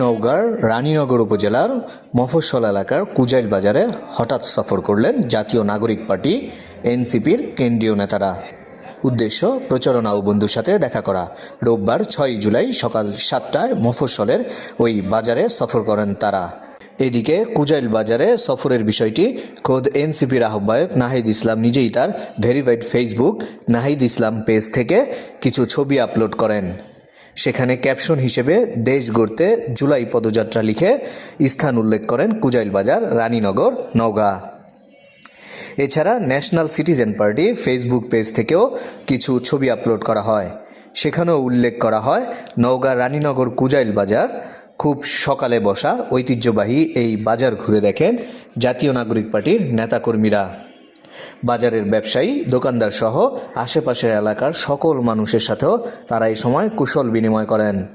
নওগাঁর রানীনগর উপজেলার মফস্বল এলাকার কুজাইল বাজারে হঠাৎ সফর করলেন জাতীয় নাগরিক পার্টি, এনসিপির কেন্দ্রীয় নেতারা। উদ্দেশ্য, প্রচারণা ও বন্ধুর সাথে দেখা করা। রোববার ছয় জুলাই সকাল সাতটায় মফস্বলের ওই বাজারে সফর করেন তারা। এদিকে কুজাইল বাজারে সফরের বিষয়টি খোদ এনসিপির আহ্বায়ক নাহিদ ইসলাম নিজেই তার verified Facebook Nahid Islam page থেকে কিছু ছবি আপলোড করেন। সেখানে ক্যাপশন হিসেবে দেশ গড়তে জুলাই পদযাত্রা লিখে স্থান উল্লেখ করেন কুজাইল বাজার, রানীনগর, নওগাঁ। এছাড়া National Citizen Party Facebook page থেকেও কিছু ছবি আপলোড করা হয়। সেখানেও উল্লেখ করা হয়, নওগাঁ, রানীনগর, কুজাইল বাজার, খুব সকালে বসা ঐতিহ্যবাহী এই বাজার ঘুরে দেখেন জাতীয় নাগরিক পার্টির নেতাকর্মীরা। বাজারের ব্যবসায়ী, দোকানদার সহ আশেপাশের এলাকার সকল মানুষের সাথেও তারা এই সময় কুশল বিনিময় করেন।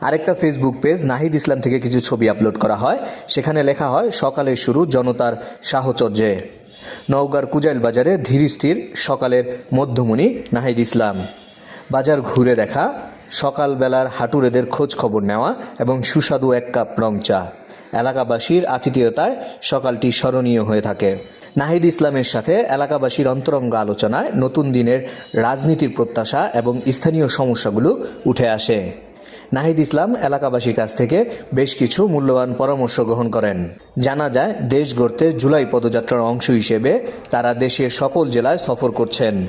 আরেকটা ফেসবুক পেজ নাহিদ ইসলাম থেকে কিছু ছবি আপলোড করা হয়। সেখানে লেখা হয়, সকালের শুরু জনতার সাহচর্যে। নওগাঁর কুজাইল বাজারে ধীর স্থির সকালের মধ্যমণি নাহিদ ইসলাম। বাজার ঘুরে দেখা, সকালবেলার হাঁটুরেদের খোঁজ খবর নেওয়া এবং সুস্বাদু এক কাপ রং চা। এলাকাবাসীর আতিথেয়তায় সকালটি স্মরণীয় হয়ে থাকে। নাহিদ ইসলামের সাথে এলাকাবাসীর অন্তরঙ্গ আলোচনায় নতুন দিনের রাজনীতির প্রত্যাশা এবং স্থানীয় সমস্যাগুলো উঠে আসে। নাহিদ ইসলাম এলাকাবাসীর কাছ থেকে বেশ কিছু মূল্যবান পরামর্শ গ্রহণ করেন। জানা যায়, দেশ গড়তে জুলাই পদযাত্রার অংশ হিসেবে তারা দেশের সকল জেলায় সফর করছেন।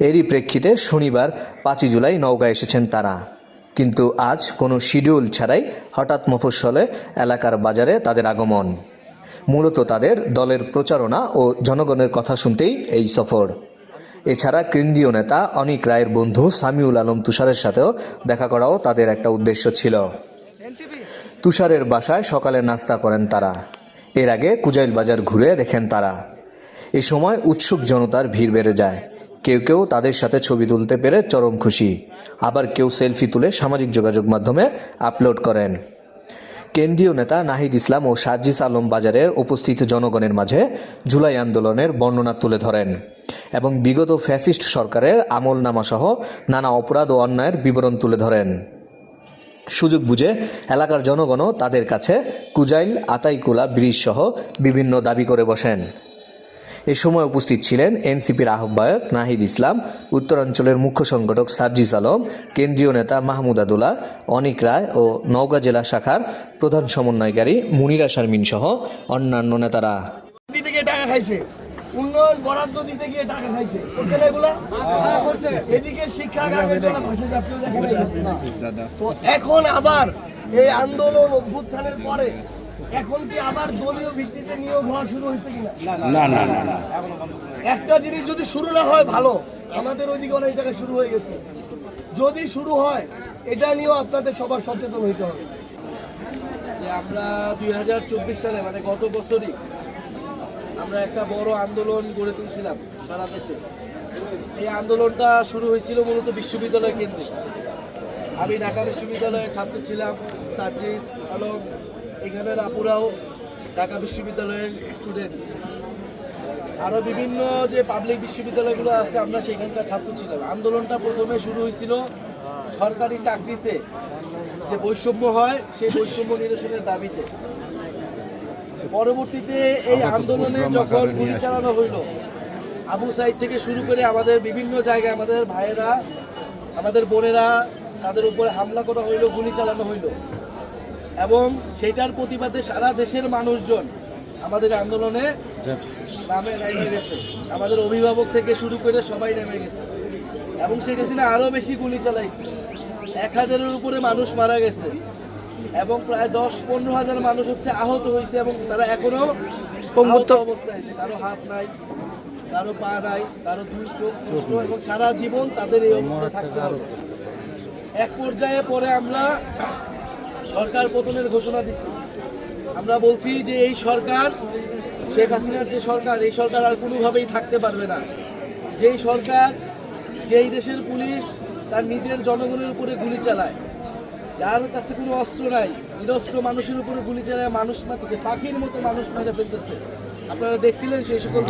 এরই প্রেক্ষিতে শনিবার পাঁচই জুলাই নওগাঁ এসেছেন তারা। কিন্তু আজ কোনো শিডিউল ছাড়াই হঠাৎ মফস্বলে এলাকার বাজারে তাদের আগমন। মূলত তাদের দলের প্রচারণা ও জনগণের কথা শুনতেই এই সফর। এছাড়া কেন্দ্রীয় নেতা অনিক রায়ের বন্ধু সামিউল আলম তুষারের সাথেও দেখা করাও তাদের একটা উদ্দেশ্য ছিল। তুষারের বাসায় সকালে নাস্তা করেন তারা। এর আগে কুজাইল বাজার ঘুরে দেখেন তারা। এ সময় উৎসুক জনতার ভিড় বেড়ে যায়। কেউ কেউ তাদের সাথে ছবি তুলতে পেরে চরম খুশি। আবার কেউ সেলফি তুলে সামাজিক যোগাযোগ মাধ্যমে আপলোড করেন। কেন্দ্রীয় নেতা নাহিদ ইসলাম ও সার্জিস আলম বাজারে উপস্থিত জনগণের মাঝে জুলাই আন্দোলনের বর্ণনা তুলে ধরেন এবং বিগত ফ্যাসিস্ট সরকারের আমল সহ নানা অপরাধ ও অন্যায়ের বিবরণ তুলে ধরেন। সুযোগ বুঝে এলাকার জনগণও তাদের কাছে কুজাইল, আতাইকুলা ব্রিজ সহ বিভিন্ন দাবি করে বসেন। এ সময় উপস্থিত ছিলেন এনসিপির আহ্বায়ক নাহিদ ইসলাম, উত্তরাঞ্চলের মুখ্য সংগঠক সার্জিস আলম, কেন্দ্রীয় নেতা মাহমুদ আদুল্লাহ অনিক রায় ও নওগাঁ জেলা শাখার প্রধান সমন্বয়কারী মুনিরা শারমিন সহ অন্যান্য নেতারা। এখন আবার এই আন্দোলন অভ্যুত্থানের পরে এখন কি আবার দলীয় ভিত্তিতে নিয়োগ হওয়া শুরু হয়েছে কিনা? না না না না একটা জিনিস যদি শুরু না হয় ভালো। আমাদের ওইদিকে অনেক জায়গায় শুরু হয়ে গেছে। যদি শুরু হয় এটা নিয়েও আপনাদের সবার সচেতন হইতে হবে। যে আমরা দুই হাজার চব্বিশ সালে মানে গত বছরই আমরা একটা বড় আন্দোলন গড়ে তুলছিলাম সারা দেশে। এই আন্দোলনটা শুরু হয়েছিল মূলত বিশ্ববিদ্যালয় কেন্দ্রে। আমি ঢাকা বিশ্ববিদ্যালয়ের ছাত্র ছিলাম সার্জিস আলম এখানের আপুরাও ঢাকা বিশ্ববিদ্যালয়ের স্টুডেন্ট আরও বিভিন্ন যে পাবলিক বিশ্ববিদ্যালয়গুলো আছে আমরা সেখানকার ছাত্র ছিলাম। আন্দোলনটা প্রথমে শুরু হয়েছিল সরকারি চাকরিতে। যে বৈষম্য হয় সেই বৈষম্য নিরসনের দাবিতে। পরবর্তীতে এই আন্দোলনে যখন গুলি চালানো হইল আবু সাইদ থেকে শুরু করে আমাদের বিভিন্ন জায়গায় আমাদের ভাইয়েরা আমাদের বোনেরা তাদের উপরে হামলা করা হইল গুলি চালানো হইল। এবং সেটার প্রতিবাদে সারা দেশের মানুষজন আমাদের আন্দোলনে নামে নেমে গেছে। আমাদের অভিভাবক থেকে শুরু করে সবাই নেমে গেছে। এবং সে শেখ হাসিনা আরও বেশি গুলি চালাইছে। এক হাজারের উপরে মানুষ মারা গেছে। এবং প্রায় দশ পনেরো হাজার মানুষ হচ্ছে আহত হয়েছে এবং তারা এখনও আহত অবস্থায় আছে। কারও হাত নাই কারও পা নাই কারও দুই চোখ এবং সারা জীবন তাদের এই অবস্থায় থাকতে হবে। এক পর্যায়ে পরে আমরা সরকার পতনের ঘোষণা দিচ্ছে। আমরা বলছি যে এই সরকার শেখ হাসিনার যে সরকার এই সরকার আর কোনোভাবেই থাকতে পারবে না। যেই সরকার যেই দেশের পুলিশ তার নিজের জনগণের উপরে গুলি চালায়। যার কাছে কোনো অস্ত্র নাই নিরস্ত্র মানুষের উপরে গুলি চালায় মানুষ মারতেছে পাখির মতো মানুষ মেরে ফেলতেছে। আপনারা দেখছিলেন সেই সকল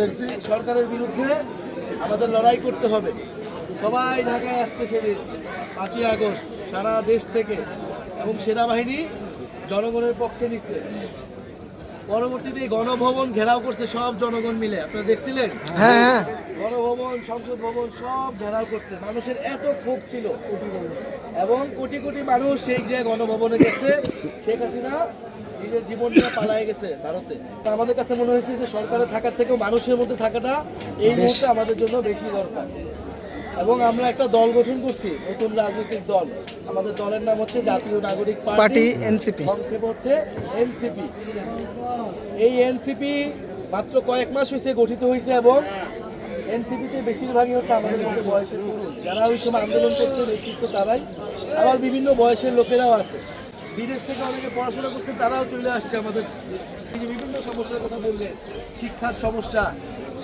দেখছি। সরকারের বিরুদ্ধে আমাদের লড়াই করতে হবে। সবাই ঢাকায় আসছে সেদিন পাঁচই আগস্ট। সারা দেশ থেকে এবং সেনাবাহিনী জনগণের পক্ষে নিচ্ছে। পরবর্তীতে গণভবন ঘেরাও করছে সব জনগণ মিলে। আপনারা দেখছিলেন? হ্যাঁ হ্যাঁ। গণভবন সংসদ ভবন সব ঘেরাও করছে। মানুষের এত ক্ষোভ ছিল। এবং কোটি কোটি মানুষ সেই যে গণভবনে গেছে শেখ হাসিনা নিজের জীবন নিয়ে পালায় গেছে ভারতে। তো আমাদের কাছে মনে হয়েছে যে সরকারে থাকার থেকেও মানুষের মধ্যে থাকাটা এই মুহূর্তে আমাদের জন্য বেশি দরকার। এবং আমরা একটা দল গঠন করছি নতুন রাজনৈতিক দল। আমাদের দলের নাম হচ্ছে জাতীয় নাগরিক পার্টি। এনসিপি। সংক্ষেপ হচ্ছে এনসিপি। এই এনসিপি মাত্র কয়েক মাস হয়েছে গঠিত হয়েছে এবং এনসিপিতে বেশিরভাগই হচ্ছে আমাদের মধ্যে বয়সের যারা ওই সময় আন্দোলন করছে নেতৃত্ব তারাই। আবার বিভিন্ন বয়সের লোকেরাও আছে। বিদেশ থেকে অনেকে পড়াশোনা করছে তারাও চলে আসছে আমাদের। বিভিন্ন সমস্যার কথা বললেন শিক্ষার সমস্যা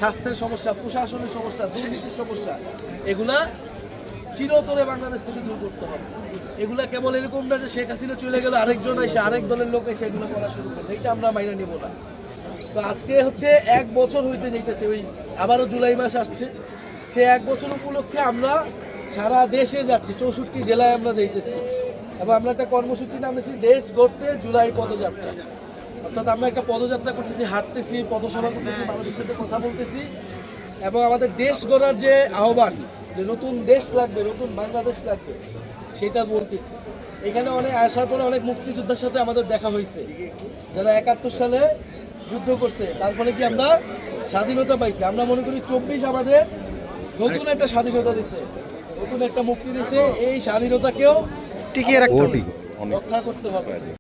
স্বাস্থ্যের সমস্যা, প্রশাসনের সমস্যা, দুর্নীতির সমস্যা, এগুলা চিরতরে বাংলাদেশ থেকে দূর করতে হবে। এগুলা কেবল এরকম না যে শেখ হাসিনা চলে গেলে, আরেকজন এসে আরেক দলের লোক এসে এগুলো করা শুরু করবে এটা আমরা মাইনা নিব না। তো আজকে হচ্ছে এক বছর হইতে যাইতেছে, ওই আবারও জুলাই মাস আসছে। সে এক বছর উপলক্ষে আমরা সারা দেশে যাচ্ছি, চৌষট্টি জেলায় আমরা যাইতেছি। এবং আমরা একটা কর্মসূচি নামেছি, দেশ গড়তে জুলাই পদযাত্রা। অর্থাৎ আমরা একটা পদযাত্রা করতেছি হাঁটতেছি পথসভা করতেছি মানুষের সাথে কথা বলতেছি। এবং আমাদের দেশ গড়ার যে আহ্বান যে নতুন দেশ লাগবে নতুন বাংলাদেশ লাগবে সেটা বলতেছি। এখানে অনেক আসার পরে অনেক মুক্তিযোদ্ধার সাথে আমাদের দেখা হয়েছে। যারা একাত্তর সালে যুদ্ধ করছে তারপরে কি আমরা স্বাধীনতা পাইছি? আমরা মনে করি চব্বিশ আমাদের নতুন একটা স্বাধীনতা দিছে নতুন একটা মুক্তি দিছে। এই স্বাধীনতাকেও টিকিয়ে রাখতে হবে। রক্ষা করতে হবে।